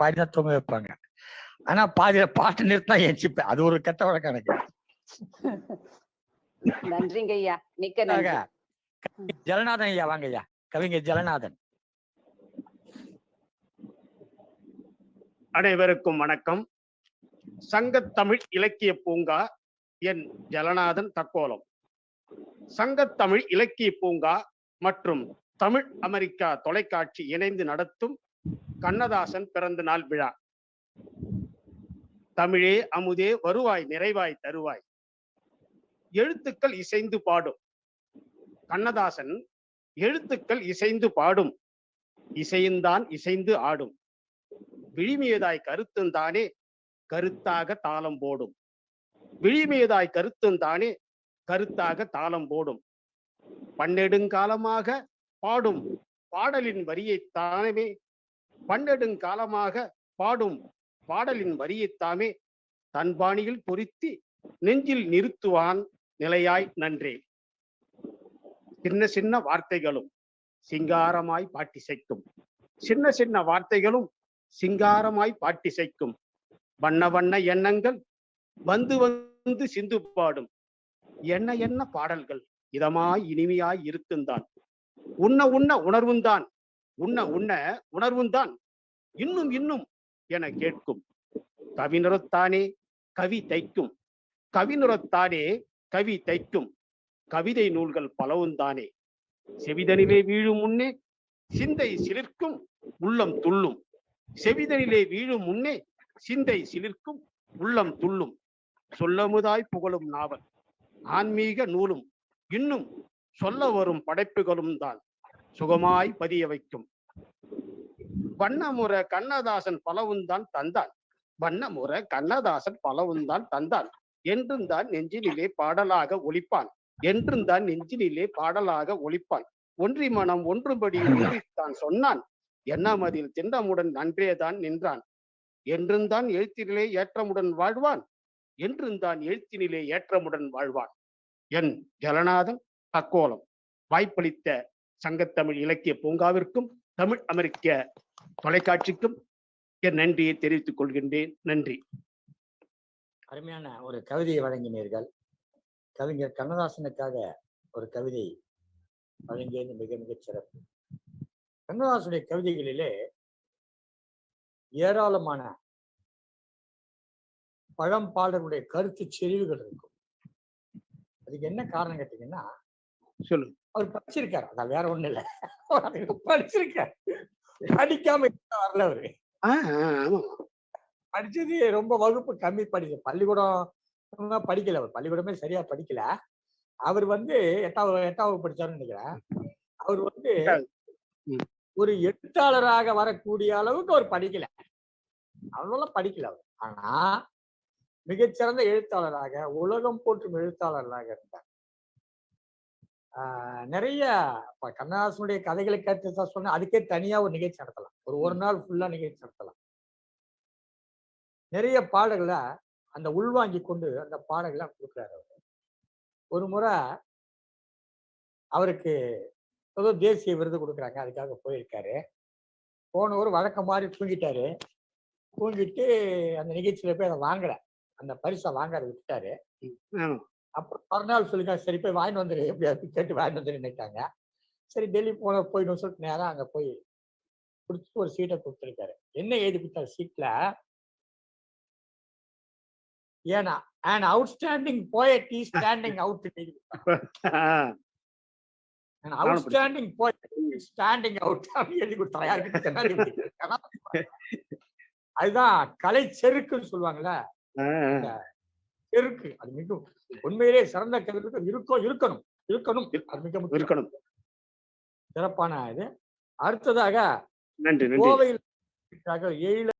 பாடி தான் தூங்க வைப்பாங்க. ஆனா பாதியில பாட்டு நிறுத்தினா எஞ்சிப்பேன் அது ஒரு கெட்ட வழக்கம் எனக்கு. நன்றிங்க ஐயா. மிக்க நன்றி. ஜலநாதன் ஐயா வாங்க ஐயா. கவிஞர் ஜலநாதன். அனைவருக்கும் வணக்கம். சங்கத்தமிழ் இலக்கிய பூங்கா என் ஜலநாதன் தக்கோலம். சங்கத்தமிழ் இலக்கிய பூங்கா மற்றும் தமிழ் அமெரிக்கா தொலைக்காட்சி இணைந்து நடத்தும் கண்ணதாசன் பிறந்த நாள் விழா. தமிழே அமுதே வருவாய் நிறைவாய் தருவாய். எழுத்துக்கள் இசைந்து பாடும். கண்ணதாசன் எழுத்துக்கள் இசைந்து பாடும். இசையுந்தான் இசைந்து ஆடும். விழிமியதாய் கருத்துந்தானே கருத்தாக தாளம் போடும். விழிமியதாய் கருத்துந்தானே கருத்தாக தாளம் போடும். பன்னெடுங்காலமாக பாடும். பாடலின் வரியை தானவே பன்னெடுங்காலமாக பாடும் பாடலின் வரியைத்தாமே தன் பாணியில் பொருத்தி நெஞ்சில் நிறுத்துவான் நிலையாய் நன்றே. சின்ன சின்ன வார்த்தைகளும் சிங்காரமாய் பாட்டிசைக்கும். சின்ன சின்ன வார்த்தைகளும் சிங்காரமாய் பாட்டிசைக்கும். வண்ண வண்ண எண்ணங்கள் வந்து வந்து சிந்து பாடும். என்ன என்ன பாடல்கள் இதமாய் இனிமையாய் இருக்குந்தான் உண்ண உண்ண உணர்வுந்தான். உண்ண உண்ண உணர்வுந்தான் இன்னும் இன்னும் என கேட்கும். கவினுரத்தானே கவி தைக்கும். கவினுரத்தானே கவி தைக்கும். கவிதை நூல்கள் பலவுந்தானே செவிதனிலே வீழும் முன்னே சிந்தை சிலிர்க்கும் உள்ளம் துள்ளும். செவிதனிலே வீழும் முன்னே சிந்தை சிலிர்க்கும் உள்ளம் துள்ளும். சொல்லமுதாய் புகழும் நாவல் ஆன்மீக நூலும் இன்னும் சொல்ல வரும் படைப்புகளும் தான். சுகமாய் பதிய வைக்கும். வண்ணமுற கண்ணதாசன் பலவுந்தான் தந்தான். வண்ணமுற கண்ணதாசன் பலவுந்தான் தந்தான். என்றும் தான் நெஞ்சினிலே பாடலாக ஒழிப்பான் என்றும் தான் நெஞ்சினிலே பாடலாக ஒழிப்பான் ஒன்றி மனம் ஒன்றுபடி தான் சொன்னான். எண்ணமதில் திண்டமுடன் நன்றேதான் நின்றான். என்றுந்தான் எழுத்தினிலே ஏற்றமுடன் வாழ்வான். என்றுந்தான் எழுத்தினிலே ஏற்றமுடன் வாழ்வான். என் ஜலநாதன் தக்கோலம். வாய்ப்பளித்த சங்கத்தமிழ் இலக்கிய பூங்காவிற்கும் தமிழ் அமெரிக்க தொலைக்காட்சிக்கும் என் நன்றியை தெரிவித்துக் கொள்கின்றேன். நன்றி. அருமையான ஒரு கவிதையை வழங்கினீர்கள். கவிஞர் கண்ணதாசனுக்காக ஒரு கவிதை வழங்கியது மிக மிகச் சிறப்பு. கண்ணதாசனுடைய கவிதைகளிலே ஏராளமான பழம்பாடலுடைய கருத்து செறிவுகள் இருக்கும். அதுக்கு என்ன காரணம் கேட்டீங்கன்னா சொல்லுங்க. அவர் படிச்சிருக்காரு. அதான் வேற ஒண்ணு இல்ல. படிச்சிருக்காரு. படிக்காம வரல அவரு. படிச்சது ரொம்ப வகுப்பு கம்மி படிச்சு பள்ளிக்கூடம் படிக்கல அவர். பள்ளிக்கூடமே சரியா படிக்கல. அவர் வந்து எட்டாவது எட்டாவது படிச்சாருன்னு நினைக்கிறேன். அவர் வந்து. ஒரு எழுத்தாளராக வரக்கூடிய அளவுக்கு அவர் படிக்கல. அவ்வளோ படிக்கல அவர். ஆனா மிகச்சிறந்த எழுத்தாளராக உலகம் போற்றும் எழுத்தாளராக இருந்தார். நிறைய இப்ப கண்ணதாசனுடைய கதைகளை கேட்டு தான் அதுக்கே தனியா ஒரு நிகழ்ச்சி நடத்தலாம். ஒரு ஒரு நாள் ஃபுல்லா நிகழ்ச்சி நடத்தலாம். நிறைய பாடல்களை அந்த உள்வாங்கி கொண்டு அந்த பாடல்களை கொடுக்குறாரு அவர். ஒரு முறை அவருக்கு ஏதோ தேசிய விருது கொடுக்குறாங்க. அதுக்காக போயிருக்காரு. போனவர் வழக்கம் மாதிரி தூங்கிட்டாரு. தூங்கிட்டு அந்த நிகழ்ச்சியில போய் அதை வாங்கல. அந்த பரிசை வாங்காத விட்டுட்டாரு. அப்புறம் மறுநாள் சொல்லிருக்காங்க சரி போய் வாங்கிட்டு வந்துரு. எப்படியாவது கேட்டு வாங்கிட்டு வந்து நினைட்டாங்க சரி டெல்லி போன போயிடும் சொல்லிட்டு நேரா அங்க போய் கொடுத்து ஒரு சீட்டை கொடுத்துருக்காரு. என்ன எழுதி கொடுத்தாரு சீட்ல? ஏன்னா and outstanding poet is standing out எழுதி ஆஹ் அவுட்ஸ்டாண்டிங் போயட் ஸ்டாண்டிங் அவுட் அப்படின்னு எழுதி கொடுத்தாங்க யாருக்கு. அதுதான் கலை செருக்குன்னு சொல்லுவாங்கல்ல செருக்கு அது மிக உண்மையிலே சிறந்த கவிதை இருக்கும் இருக்கணும். இருக்கணும். மிக. இருக்கணும். சிறப்பான இது. அடுத்ததாக கோவையில் எழில